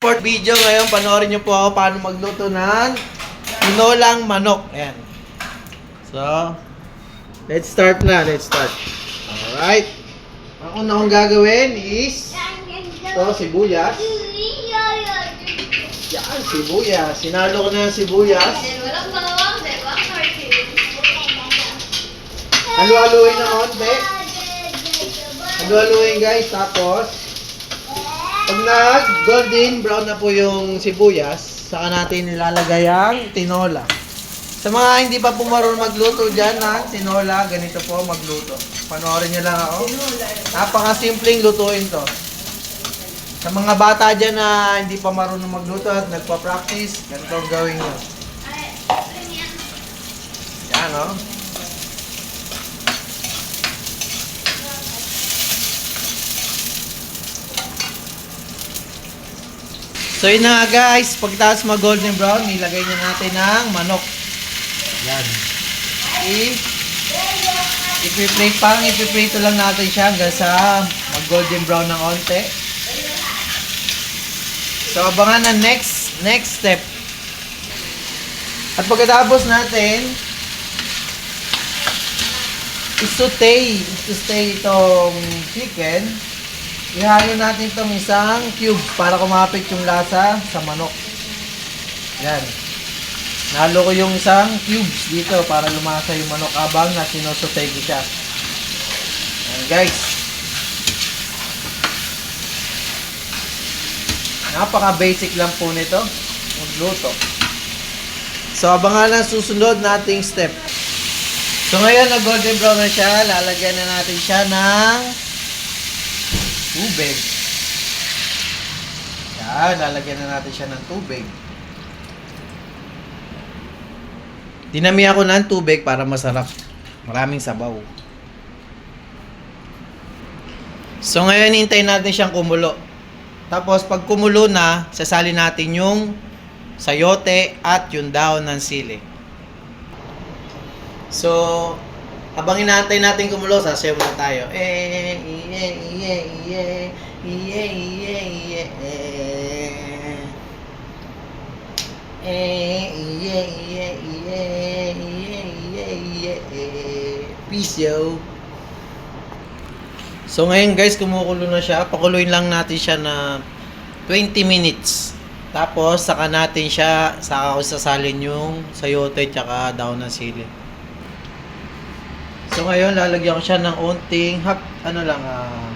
Short video ngayon, panoorin niyo po ako paano magluto ng tinolang manok. Ayan. So, let's start na. Let's start. Alright. Ang una kong gagawin is ito, sibuyas. Yan, sibuyas. Sinalo ko na yung sibuyas. Halu-haluin na konti. Halu-haluin guys. Tapos, pag nag golden brown na po yung sibuyas, saka natin nilalagay ang tinola. Sa mga hindi pa po marunong magluto dyan ng tinola, ganito po magluto. Panoorin nyo lang ako. Napaka-simpleng lutuin to. Sa mga bata dyan na hindi pa marunong magluto at nagpa-practice, ganito ang gawin nyo. Yan, oh. So yun na nga guys, pagkatapos mag golden brown, nilagay na natin ang manok. Yan. I ipiprate pang ipiprito lang natin siya hanggang sa mag golden brown ng onte. So abangan na next next step. At pagkatapos natin isutay, isutay itong chicken, ihalo natin itong isang cube para kumapit yung lasa sa manok. Yan. Nalo ko yung isang cubes dito para lumasa yung manok abang na sinusutay ko siya. Yan guys. Napaka basic lang po nito. Magluto. So abangan ang susunod nating step. So ngayon na golden brown na siya, lalagyan na natin siya ng tubig. Yan, lalagyan na natin siya ng tubig. Dinami ako ng tubig para masarap. Maraming sabaw. So ngayon, hintayin natin siyang kumulo. Tapos pag kumulo na, sasali natin yung sayote at yung daon ng sili. So, habang inaantay natin kumulo, sasayaw muna tayo. Eh, iye, iye, iye, iye, iye, iye, eh. Eh, eh. Peace, yo. So, ngayon guys, kumukulo na siya. Pakuluin lang natin siya na 20 minutes. Tapos, saka natin siya, saka ko sasalin yung sayote tsaka daon ng sili. So ngayon, lalagyan ko siya ng onting, hap, ano lang, ah,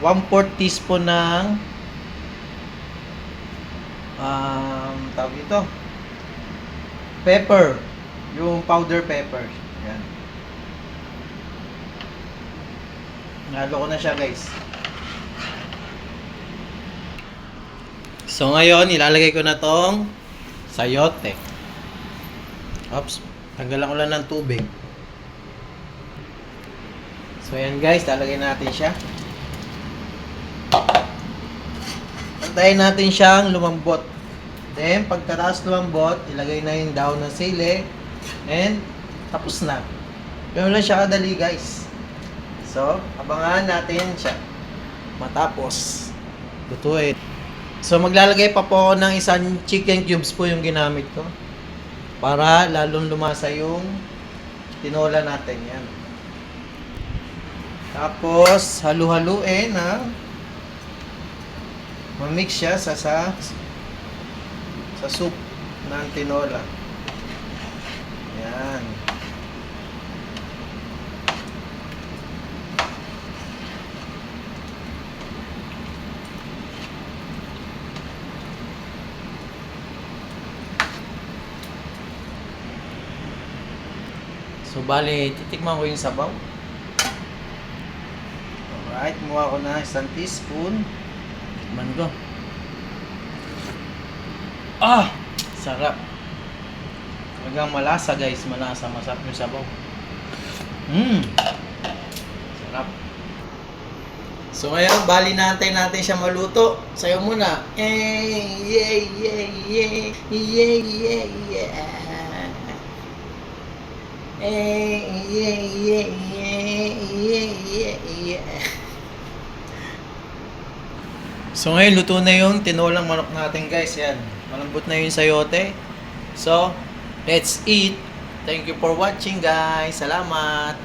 1/4 teaspoon ng, um, tawag ito, pepper, yung powder pepper. Yan. Nalo ko na siya guys. So ngayon, ilalagay ko na tong sayote. Oops, tanggalan ko lang ng tubig. So ayan guys, lalagay natin siya. Antayin natin siyang lumambot. Then, pagkataas lumambot, ilagay na yung daon ng sili. And, tapos na. Ganun lang siya kadali guys. So, abangan natin siya. Matapos, lutuin. So, maglalagay pa po ako ng isang chicken cubes po yung ginamit ko. Para lalong lumasa yung tinola natin. Yan. Tapos, halu-haluin na mamix siya sa sa sa soup ng tinola. Yan. So, bali, titikman ko yung sabaw. Alright, kumuha ko na isang teaspoon. Tikman ko. Ah! Sarap. Talagang malasa guys, malasa. Masarap yung sabaw. Mmm! Sarap. So ngayon, bali naantay natin siya maluto. Sayo muna. Eh, yeah, yeah, yeah, yeah, yeah, yeah. Eh, yeah, yeah, yeah, yeah, yeah, yeah. So ngayon, luto na yung tinolang manok natin guys. Yan. Malambot na yung sayote. So, let's eat. Thank you for watching guys. Salamat.